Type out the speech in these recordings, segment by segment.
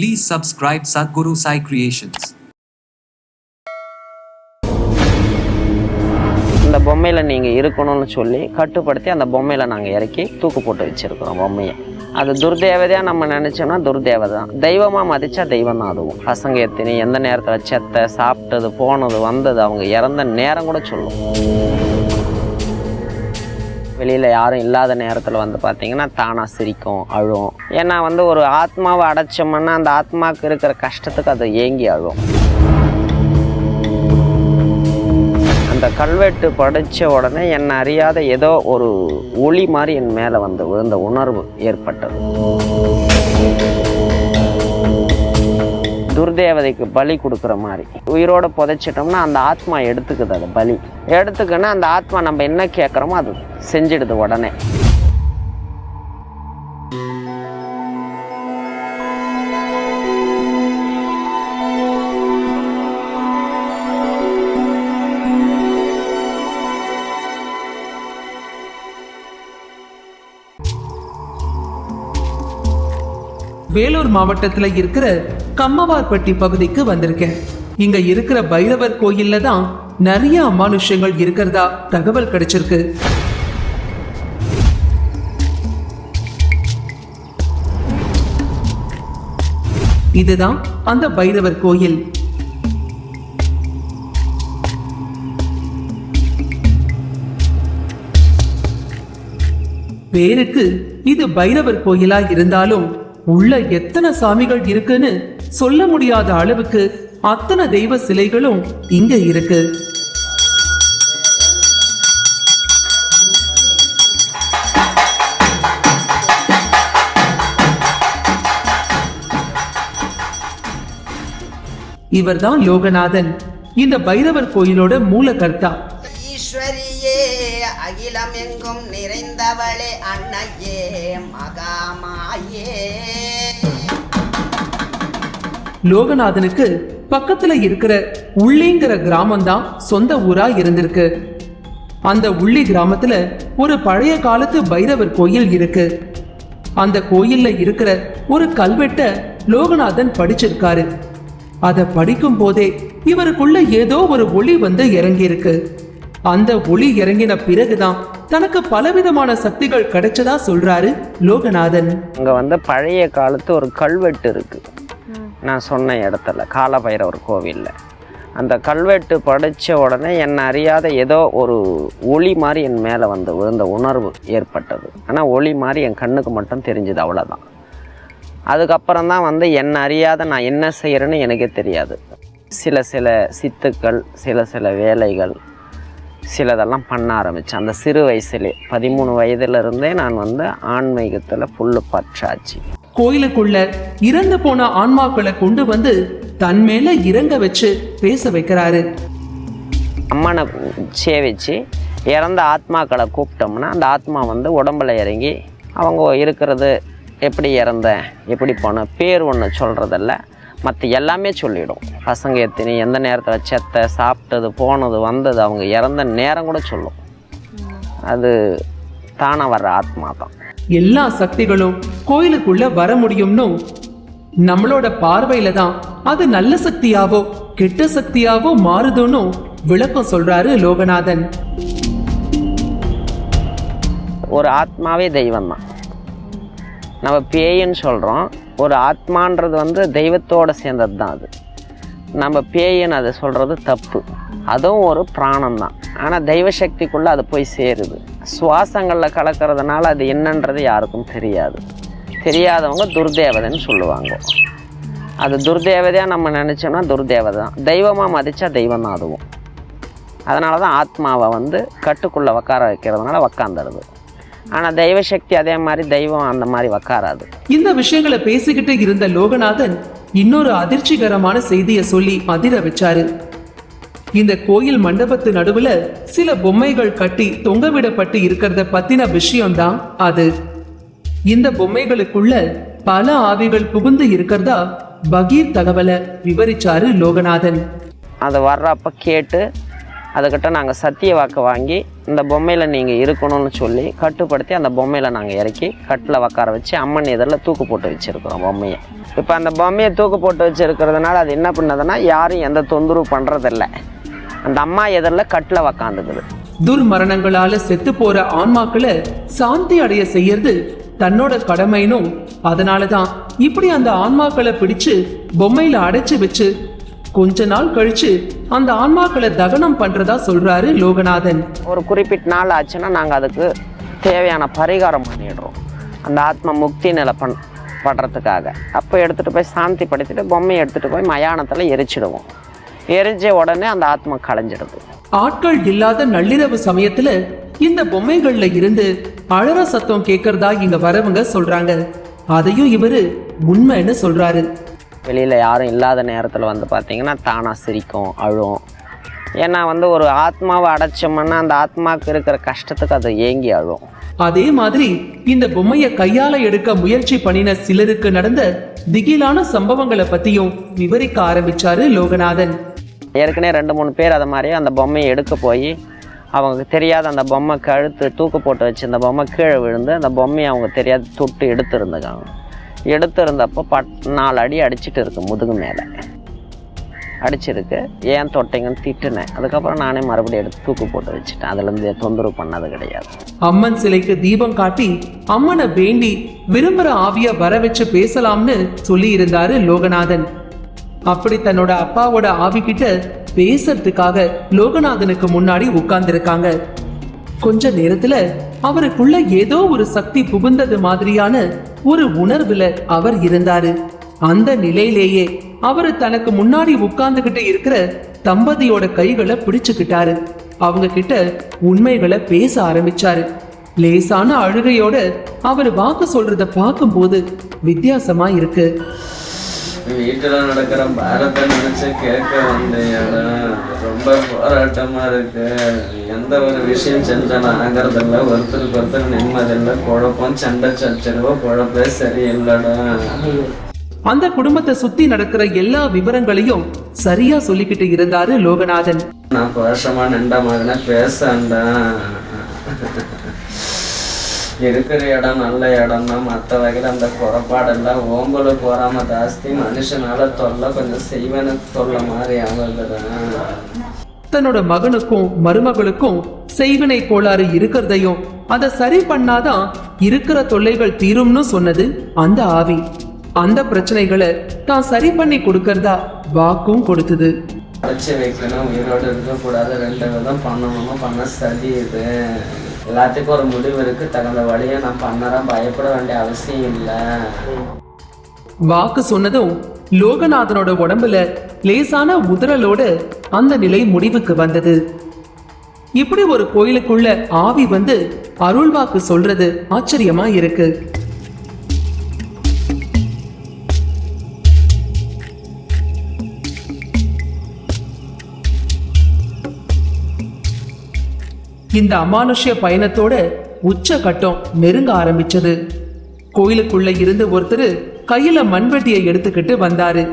Please subscribe Sadhguru Sai Creations. இந்த பொம்மையில் நீங்கள் இருக்கணும்னு சொல்லி கட்டுப்படுத்தி அந்த பொம்மையில் நாங்கள் இறக்கி தூக்கு போட்டு வச்சுருக்கிறோம் பொம்மையை. அது துர்தேவதையாக நம்ம நினச்சோம்னா துர்தேவதை தான் தெய்வமாக மதித்தா தெய்வம் தான் அதுவும். பசங்க எத்தனை எந்த நேரத்தில் செத்த சாப்பிட்டது போனது வந்தது அவங்க இறந்த நேரம் கூட சொல்லும். வெளியில் யாரும் இல்லாத நேரத்தில் வந்து பார்த்தீங்கன்னா தானாக சிரிக்கும் அழும் ஏன்னா வந்து ஒரு ஆத்மாவை அடைச்சோம்னா அந்த ஆத்மாவுக்கு இருக்கிற கஷ்டத்துக்கு அது ஏங்கி அழும். அந்த கல்வெட்டு படித்த உடனே என்னை அறியாத ஏதோ ஒரு ஒளி மாதிரி என் மேலே வந்து விழுந்த உணர்வு ஏற்பட்டது. துர்தேவதைக்கு பலி கொடுக்குற மாதிரி. உயிரோட புதைச்சிட்டோம்னா அந்த ஆத்மா எடுத்துக்குது அது பலி. எடுத்துக்கணும் அந்த ஆத்மா நம்ம என்ன கேட்குறோமோ அது செஞ்சிடுது உடனே. வேலூர் மாவட்டத்துல இருக்கிற கம்மவார்பட்டி பகுதிக்கு வந்திருக்கேன். இங்க இருக்கிற பைரவர் கோயில்ல தான் நிறைய அமானுஷங்கள் இருக்கிறதா தகவல் கிடைச்சிருக்கு. இதுதான் அந்த பைரவர் கோயில். பேருக்கு இது பைரவர் கோயிலா இருந்தாலும் உள்ள எத்தனை சாமிகள் இருக்குன்னு சொல்ல முடியாத அளவுக்கு அத்தனை தெய்வ சிலைகளும் இங்க இருக்கு. இவர்தான் யோகநாதன். இந்த பைரவர் கோயிலோட மூலகர்த்தா. அகிலம் எங்கும் நிறைந்தவளே அன்னையே மகாமாயே. லோகநாதனுக்கு பக்கத்துல இருக்கிற உள்ளிங்கிற கிராமம் தான் சொந்த ஊரா இருந்திருக்கு. அந்த உள்ளி கிராமத்துல ஒரு பழைய காலத்து பைரவர் கோயில் இருக்கு. அந்த கோயில்ல இருக்கிற ஒரு கல்வெட்ட லோகநாதன் படிச்சிருக்காரு. அத படிக்கும் போதே இவருக்குள்ள ஏதோ ஒரு ஒளி வந்து இறங்கி இருக்கு அந்த ஒளி இறங்கின பிறகுதான் தனக்கு பலவிதமான சக்திகள் கிடைச்சதா சொல்றாரு லோகநாதன். அங்க வந்து பழைய காலத்து ஒரு கல்வெட்டு இருக்குது நான் சொன்ன இடத்துல காலபைரவர் கோவிலில். அந்த கல்வெட்டு படித்த உடனே என்னை அறியாத ஏதோ ஒரு ஒளி மாதிரி என் மேலே வந்து விழுந்த உணர்வு ஏற்பட்டது. ஆனால் ஒளி மாதிரி என் கண்ணுக்கு மட்டும் தெரிஞ்சது அவ்வளோதான் அதுக்கப்புறம் தான் வந்து என்னை அறியாத நான் என்ன செய்கிறேன்னு எனக்கே தெரியாது. சில சில சித்துக்கள் சில சில வேலைகள் சிலதெல்லாம் பண்ண ஆரம்பித்தேன் அந்த சிறு வயசுலே பதிமூணு வயதிலிருந்தே நான் வந்து ஆன்மீகத்தில் ஃபுல்லு பற்றாச்சு. கோயிலுக்குள்ள இறந்து போன ஆன்மாக்களை கொண்டு வந்து தன் மேல இறங்க வச்சு பேச வைக்கிறாரு. அம்மனை சேவிச்சு இறந்த ஆத்மாக்களை கூப்பிட்டோம்னா அந்த ஆத்மா வந்து உடம்புல இறங்கி அவங்க இருக்கிறது எப்படி இறந்தேன்? எப்படி போனேன்? பேர் ஒன்று சொல்கிறதில்ல மற்ற எல்லாமே சொல்லிடும். பசங்க எத்தனை எந்த நேரத்தில் செத்த சாப்பிட்டது போனது வந்தது அவங்க இறந்த நேரம் கூட சொல்லும். அது தானாக வர்ற ஆத்மா தான். எல்லா சக்திகளும் கோயிலுக்குள்ள வர முடியும்னு நம்மளோட பார்வையில தான் அது நல்ல சக்தியாவோ கெட்ட சக்தியாவோ மாறுதுன்னு விளக்கம் சொல்றாரு லோகநாதன். ஒரு ஆத்மாவே தெய்வம் தான் நம்ம பேயின்னு சொல்கிறோம் ஒரு ஆத்மான்றது வந்து தெய்வத்தோடு சேர்ந்தது தான் அது. நம்ம பேயின்னு அதை சொல்கிறது தப்பு. அதுவும் ஒரு பிராணம் தான் ஆனால் தெய்வ சக்திக்குள்ளே அது போய் சேருது. சுவாசங்களில் கலக்கிறதுனால அது என்னன்றது யாருக்கும் தெரியாது. தெரியாதவங்க துர்தேவதைன்னு சொல்லுவாங்க. அது துர்தேவதையாக நம்ம நினச்சோம்னா துர்தேவதை தான் தெய்வமாக மதித்தா தெய்வம் தான் அதுவும். அதனால தான் ஆத்மாவை வந்து கட்டுக்குள்ளே உட்கார வைக்கிறதுனால உக்காந்துருது. ஆனால் தெய்வ சக்தி அதே மாதிரி தெய்வம் அந்த மாதிரி உக்காராது. இந்த விஷயங்களை பேசிக்கிட்டு இருந்த லோகநாதன் இன்னொரு அதிர்ச்சிகரமான செய்தியை சொல்லி அதிர வச்சாரு. இந்த கோயில் மண்டபத்து நடுவுல சில பொம்மைகள் கட்டி தொங்கவிடப்பட்டு இருக்கிறத பத்தின விஷயம்தான் அது. இந்த பொம்மைகளுக்குள்ள பல ஆவிகள் புகுந்து இருக்கிறதா பகீர் தகவலை விவரிச்சாரு லோகநாதன். அது வர்றப்ப கேட்டு அதுக்கிட்ட நாங்கள் சத்திய வாக்கு வாங்கி இந்த பொம்மையில் நீங்கள் இருக்கணும்னு சொல்லி கட்டுப்படுத்தி அந்த பொம்மையில் நாங்கள் இறக்கி கட்டில் உக்கார வச்சு அம்மன் எதிரில் தூக்கு போட்டு வச்சுருக்கிறோம் பொம்மையை. இப்போ அந்த பொம்மையை தூக்கு போட்டு வச்சுருக்கிறதுனால அது என்ன பண்ணதுன்னா யாரும் எந்த தொந்தரவு பண்ணுறதில்ல அந்த அம்மா எதிரில் கட்டில் உக்காந்துக்குது துர்மரணங்களால செத்து போற ஆன்மாக்களை சாந்தி அடைய செய்யறது தன்னோட கடமைனும் அதனாலதான். இப்படி அந்த ஆன்மாக்களை பிடிச்சு பொம்மையில அடைச்சு வச்சு கொஞ்ச நாள் கழிச்சு அந்த ஆன்மாக்களை தகனம் பண்றதா சொல்றாரு லோகநாதன். ஒரு குறிப்பிட்ட நாள் ஆச்சுன்னா நாங்கள் அதுக்கு தேவையான பரிகாரம் பண்ணிடுறோம். அந்த ஆத்மா முக்தி நிலை பண் படுறதுக்காக. அப்போ எடுத்துகிட்டு போய் சாந்தி படுத்திட்டு பொம்மையை எடுத்துகிட்டு போய் மயானத்தில் எரிச்சிடுவோம். எரிஞ்ச உடனே அந்த ஆத்மா களைஞ்சிடுது ஆட்கள் இல்லாத நள்ளிரவு சமயத்துல இந்த பொம்மைகள்ல இருந்து அழற சத்தம் கேட்கறதா இங்க வரவங்க சொல்றாங்க. அதையும் இவரு உண்மைன்னு சொல்றாரு. வெளியில் யாரும் இல்லாத நேரத்தில் வந்து பார்த்தீங்கன்னா தானாக சிரிக்கும் அழும். ஏன்னா வந்து ஒரு ஆத்மாவை அடைச்சோம்னா அந்த ஆத்மாவுக்கு இருக்கிற கஷ்டத்துக்கு அது ஏங்கி அழும். அதே மாதிரி இந்த பொம்மைய கையால எடுக்க முயற்சி பண்ணின சிலருக்கு நடந்த திகிலான சம்பவங்களை பத்தியும் விவரிக்க ஆரம்பிச்சாரு லோகநாதன். ஏற்கனவே ரெண்டு மூணு பேர் அதை மாதிரி அந்த பொம்மையை எடுக்க போய் அவங்க தெரியாத அந்த பொம்மை கழுத்து தூக்கு போட்டு வச்சு அந்த பொம்மை கீழே விழுந்து அந்த பொம்மையை அவங்க தெரியாத தொட்டு எடுத்திருந்துக்காங்க எடுத்திருந்தப்போ பட் நாலு அடி அடிச்சிட்டு இருக்கு முதுகு மேலே. அடிச்சிருக்கு. ஏன் தொட்டைங்கன்னு திட்டுனேன். அதுக்கப்புறம் நானே மறுபடியும் எடுத்து தூக்கு போட்டு வச்சுட்டேன். அதுலேருந்து தொந்தரவு பண்ணது கிடையாது. அம்மன் சிலைக்கு தீபம் காட்டி அம்மனை வேண்டி விரும்புகிற ஆவியை வர வச்சு பேசலாம்னு சொல்லி இருந்தாரு லோகநாதன். அப்படி தன்னோட அப்பாவோட ஆவி கிட்ட பேசுறதுக்காக லோகநாதனுக்கு முன்னாடி உட்கார்ந்துருக்காங்க. கொஞ்ச நேரத்துல அவருக்குள்ள ஏதோ ஒரு சக்தி புகுந்தது மாதிரியான ஒரு உணர்வுல அவர் இருந்தாரு. அந்த நிலையிலேயே அவரு தனக்கு முன்னாடி உட்கார்ந்துகிட்டு இருக்கிற தம்பதியோட கைகளை பிடிச்சுக்கிட்டாரு. அவங்க கிட்ட உண்மைகளை பேச ஆரம்பிச்சாரு. லேசான அழுகையோட அவர் வாக்கு சொல்றத பார்க்கும்போது வித்தியாசமா இருக்கு. வீட்டுல நடக்கிற பாரத்தை நினைச்சு கேட்க வந்தேன் ரொம்ப போராட்டமா இருக்கு. எந்த ஒரு விஷயம் செஞ்சாலும் ஆகிறதில்ல ஒருத்தருக்கு ஒருத்தர் நிம்மதில்லை குழப்பம் சண்டை சச்சரவு குழப்பே சரியில்லடா. அந்த குடும்பத்தை சுத்தி நடக்கிற எல்லா விவரங்களையும் சரியா சொல்லிக்கிட்டு இருந்தாரு லோகநாதன். நான் வருஷமா நின்ற மகனை பேசண்டா இருக்கிற இடம் நல்ல இடம் தான் மற்ற வகையில் அந்த குறைபாடெல்லாம் ஓம்பல போறாம ஜாஸ்தி மனுஷனால தொல்லை கொஞ்சம் செய்வன தொல்லை மாதிரி ஆகுதுடா தன்னோட மகனுக்கும் மருமகளுக்கும் செய்வினை கோளாறு இருக்கிறதையும் அதை சரி பண்ணாதான் இருக்கிற தொல்லைகள் தீரும்னு சொன்னது அந்த ஆவி. அந்த பிரச்சனைகளை தான் சரி பண்ணி கொடுக்கறதா வாக்கும் கொடுத்தது. அடைச்சி வைக்கணும் உயிரோடு இருக்கக்கூடாது ரெண்டு விதம் பண்ணணுமா பண்ண சரி இது. எல்லாத்துக்கும் ஒரு முடிவு இருக்கு. தகுந்த வழியை நான் பண்ணறேன். பயப்பட வேண்டிய அவசியம் இல்லை. வாக்கு சொன்னதும் லோகநாதனோட உடம்புல லேசான உதறலோட அந்த நிலை முடிவுக்கு வந்தது. இப்படி ஒரு கோயிலுக்குள்ள ஆவி வந்து அருள் வாக்கு சொல்றது ஆச்சரியமா இருக்கு. இந்த அமானுஷ்ய பயணத்தோட உச்ச கட்டம் நெருங்க ஆரம்பிச்சது. கோயிலுக்குள்ள இருந்து ஒருத்தர் கையில மண்வெட்டியை எடுத்துக்கிட்டு வந்தாரு.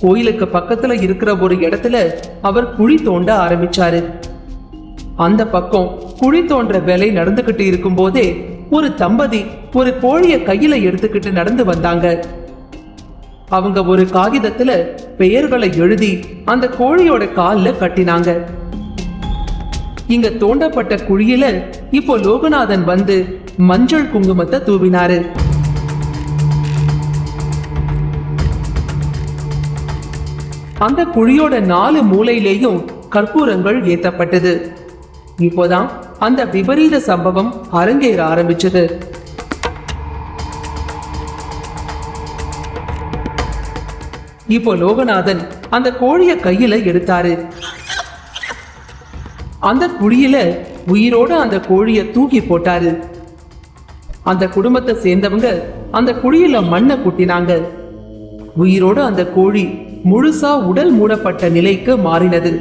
கோயிலுக்கு பக்கத்துல இருக்கிற ஒரு இடத்துல அவர் குழி தோண்ட ஆரம்பிச்சாரு. அந்த பக்கம் குழி தோன்ற வேலை நடந்துகிட்டு இருக்கும்போதே ஒரு தம்பதி ஒரு கோழிய கையில எடுத்துக்கிட்டு நடந்து வந்தாங்க. அவங்க ஒரு காகிதத்துல பெயர்களை எழுதி அந்த கோழியோட கால்ல கட்டினாங்க. இங்க தோண்டப்பட்ட குழியில இப்போ லோகநாதன் வந்து மஞ்சள் குங்குமத்தை தூவினாரு. அந்த குழியோட நாலு மூலையிலேயும் கற்பூரங்கள் ஏத்தப்பட்டது. இப்போதான் அந்த விபரீத சம்பவம் அரங்கேற ஆரம்பிச்சது. இப்போ லோகநாதன் அந்த கோழிய கையில எடுத்தாரு. அந்த குழியில உயிரோட அந்த கோழியை தூக்கி போட்டாரு. அந்த குடும்பத்தை சேர்ந்தவங்க அந்த குழியில மண்ணை கொட்டினாங்க. உயிரோட அந்த கோழி முழுசா உடல் மூடப்பட்ட நிலைக்கு மாறினது.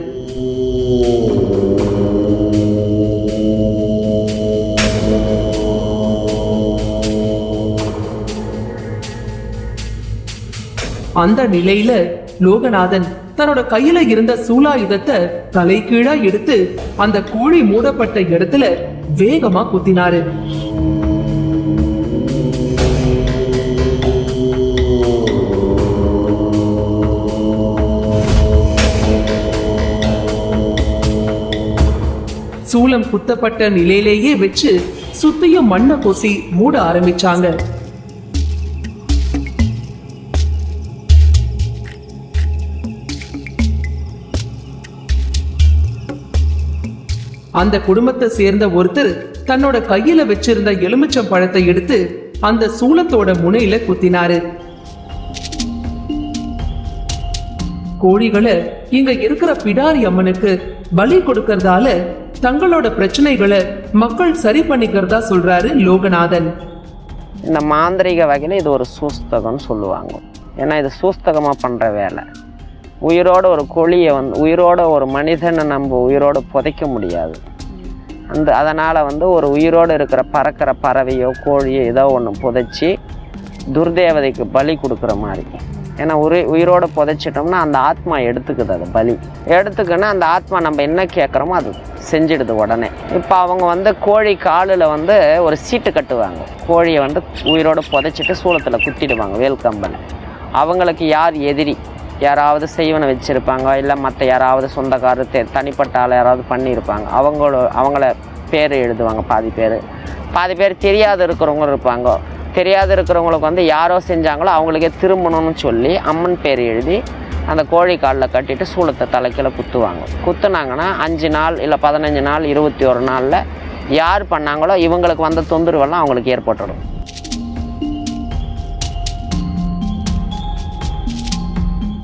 அந்த நிலையில லோகநாதன் தன்னோட கையில இருந்த சூலாயுதத்தை தலைகீழா எடுத்து அந்த கோழி மூடப்பட்ட இடத்துல வேகமா குத்தினாரு. சூலம் குத்தப்பட்ட நிலையிலேயே வச்சு சுத்தியும் மண்ணை கொசி மூட ஆரம்பிச்சாங்க. அந்த குடும்பத்தை சேர்ந்த ஒருத்தர் தன்னோட கையில வச்சிருந்த எலுமிச்சம் பழத்தை எடுத்து அந்த சூலத்தோட முனையில குத்தினாரு. கோழிகளை இங்க இருக்கிற பிடாரி அம்மனுக்கு பலி கொடுக்கறதால தங்களோட பிரச்சனைகளை மக்கள் சரி பண்ணிக்கிறதா சொல்றாரு லோகநாதன். இந்த மாந்திரிக வகையில் இது ஒரு சூஸ்தகம்னு சொல்லுவாங்க. ஏன்னா இது சூஸ்தகமாக பண்ணுற வேலை. உயிரோட ஒரு கொழியை வந்து உயிரோட ஒரு மனிதனை நம்ம உயிரோட புதைக்க முடியாது. அந்த அதனால் வந்து ஒரு உயிரோடு இருக்கிற பறக்கிற பறவையோ கோழியோ ஏதோ ஒன்று புதைச்சி துர்தேவதைக்கு பலி கொடுக்குற மாதிரி. ஏன்னா உரி உயிரோடு புதைச்சிட்டோம்னா அந்த ஆத்மா எடுத்துக்குது அது பலி. எடுத்துக்குன்னா அந்த ஆத்மா நம்ம என்ன கேட்குறோமோ அது செஞ்சிடுது உடனே. இப்போ அவங்க வந்து கோழி காலில் வந்து ஒரு சீட்டு கட்டுவாங்க. கோழியை வந்து உயிரோடு புதைச்சிட்டு சூளத்தில் குத்திடுவாங்க வேல்கம்பனை அவங்களுக்கு யார் எதிரி? யாராவது செய்வனை வச்சுருப்பாங்க இல்லை மற்ற யாராவது சொந்தக்காரர் தெ தனிப்பட்ட ஆள் யாராவது பண்ணியிருப்பாங்க அவங்களோ அவங்கள பேர் எழுதுவாங்க பாதி பேர். பாதி பேர் தெரியாத இருக்கிறவங்களும் இருப்பாங்க. தெரியாத இருக்கிறவங்களுக்கு வந்து யாரோ செஞ்சாங்களோ அவங்களுக்கே திரும்பணும்னு சொல்லி அம்மன் பேர் எழுதி அந்த கோழி காலில் கட்டிட்டு சூளத்தை தலைக்கில் குத்துவாங்க. குத்துனாங்கன்னா அஞ்சு நாள் இல்லை பதினஞ்சு நாள் இருபத்தி ஒரு நாளில் யார் பண்ணாங்களோ இவங்களுக்கு வந்த தொந்தரவெல்லாம் அவங்களுக்கு ஏற்பட்டுடும்.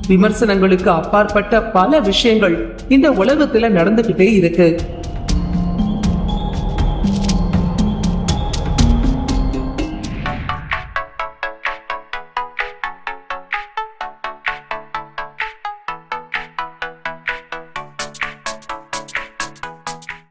விமர்சனங்களுக்கு அப்பாற்பட்ட பல விஷயங்கள் இந்த உலகத்துல நடந்துகிட்டே இருக்கு.